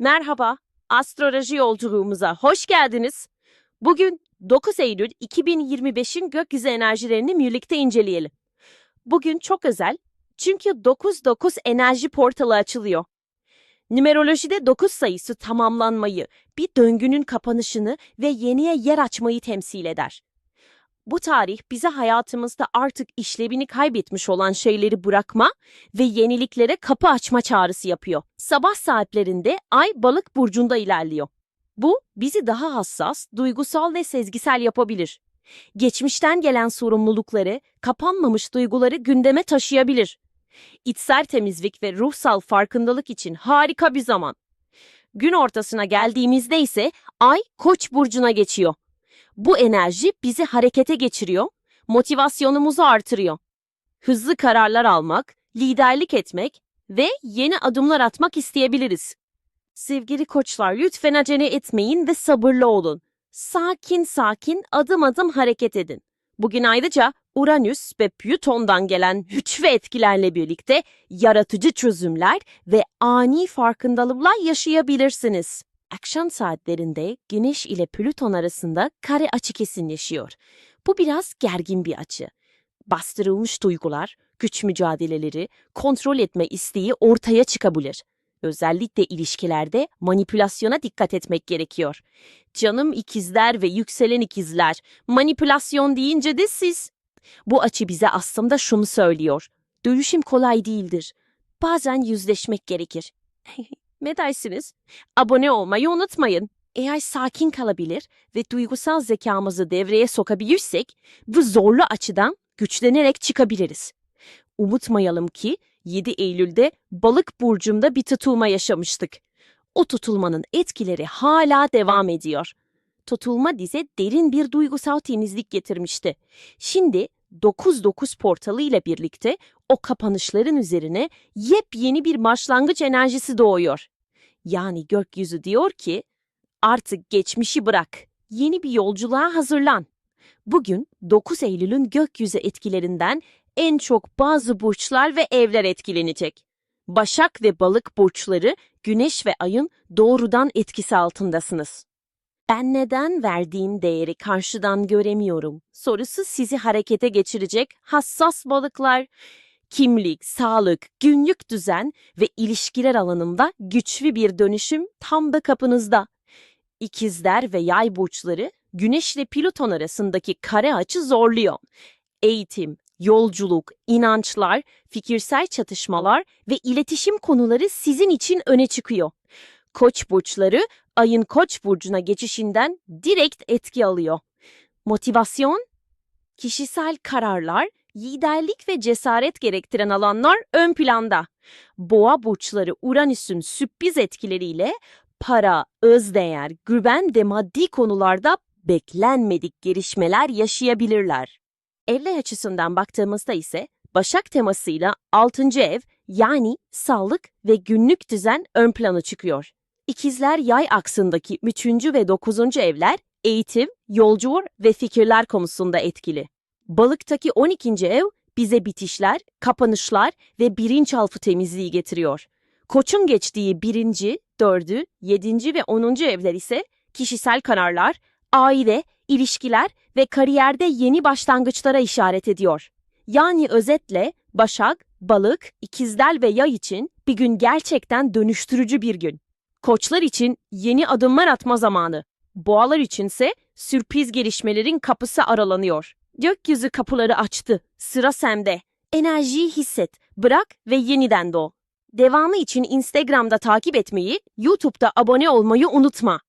Merhaba, astroloji yolculuğumuza hoş geldiniz. Bugün 9 Eylül 2025'in gökyüzü enerjilerini birlikte inceleyelim. Bugün çok özel çünkü 99 enerji portalı açılıyor. Numerolojide 9 sayısı tamamlanmayı, bir döngünün kapanışını ve yeniye yer açmayı temsil eder. Bu tarih bize hayatımızda artık işlevini kaybetmiş olan şeyleri bırakma ve yeniliklere kapı açma çağrısı yapıyor. Sabah saatlerinde Ay Balık burcunda ilerliyor. Bu bizi daha hassas, duygusal ve sezgisel yapabilir. Geçmişten gelen sorumlulukları, kapanmamış duyguları gündeme taşıyabilir. İçsel temizlik ve ruhsal farkındalık için harika bir zaman. Gün ortasına geldiğimizde ise Ay Koç burcuna geçiyor. Bu enerji bizi harekete geçiriyor, motivasyonumuzu artırıyor. Hızlı kararlar almak, liderlik etmek ve yeni adımlar atmak isteyebiliriz. Sevgili koçlar lütfen acele etmeyin ve sabırlı olun. Sakin sakin adım adım hareket edin. Bugün ayrıca Uranüs ve Plüton'dan gelen ve etkilerle birlikte yaratıcı çözümler ve ani farkındalıklar yaşayabilirsiniz. Akşam saatlerinde Güneş ile Plüton arasında kare açı kesinleşiyor. Bu biraz gergin bir açı. Bastırılmış duygular, güç mücadeleleri, kontrol etme isteği ortaya çıkabilir. Özellikle ilişkilerde manipülasyona dikkat etmek gerekiyor. Canım ikizler ve yükselen ikizler, manipülasyon deyince de siz. Bu açı bize aslında şunu söylüyor. Dönüşüm kolay değildir. Bazen yüzleşmek gerekir. ne dersiniz? Abone olmayı unutmayın. Eğer sakin kalabilir ve duygusal zekamızı devreye sokabilirsek bu zorlu açıdan güçlenerek çıkabiliriz. Unutmayalım ki 7 Eylül'de Balık burcumda bir tutulma yaşamıştık. O tutulmanın etkileri hala devam ediyor. Tutulma dize derin bir duygusal temizlik getirmişti. Şimdi 9-9 portalı ile birlikte o kapanışların üzerine yepyeni bir başlangıç enerjisi doğuyor. Yani gökyüzü diyor ki, artık geçmişi bırak, yeni bir yolculuğa hazırlan. Bugün 9 Eylül'ün gökyüzü etkilerinden en çok bazı burçlar ve evler etkilenecek. Başak ve Balık burçları Güneş ve Ay'ın doğrudan etkisi altındasınız. Ben neden verdiğim değeri karşıdan göremiyorum? Sorusu sizi harekete geçirecek hassas balıklar. Kimlik, sağlık, günlük düzen ve ilişkiler alanında güçlü bir dönüşüm tam da kapınızda. İkizler ve yay burçları Güneş ile Plüton arasındaki kare açı zorluyor. Eğitim, yolculuk, inançlar, fikirsel çatışmalar ve iletişim konuları sizin için öne çıkıyor. Koç burçları ayın Koç burcuna geçişinden direkt etki alıyor. Motivasyon, kişisel kararlar, liderlik ve cesaret gerektiren alanlar ön planda. Boğa burçları Uranüs'ün sürpriz etkileriyle para, özdeğer, güven ve maddi konularda beklenmedik gelişmeler yaşayabilirler. Evler açısından baktığımızda ise Başak temasıyla 6. ev yani sağlık ve günlük düzen ön plana çıkıyor. İkizler yay aksındaki 3. ve 9. evler eğitim, yolculuk ve fikirler konusunda etkili. Balıktaki 12. ev bize bitişler, kapanışlar ve bilinçaltı temizliği getiriyor. Koç'un geçtiği 1. 4. 7. ve 10. evler ise kişisel kararlar, aile, ilişkiler ve kariyerde yeni başlangıçlara işaret ediyor. Yani özetle Başak, Balık, İkizler ve Yay için bir gün gerçekten dönüştürücü bir gün. Koçlar için yeni adımlar atma zamanı. Boğalar içinse sürpriz gelişmelerin kapısı aralanıyor. Gökyüzü kapıları açtı. Sıra sende. Enerjiyi hisset, bırak ve yeniden doğ. Devamı için Instagram'da takip etmeyi, YouTube'da abone olmayı unutma.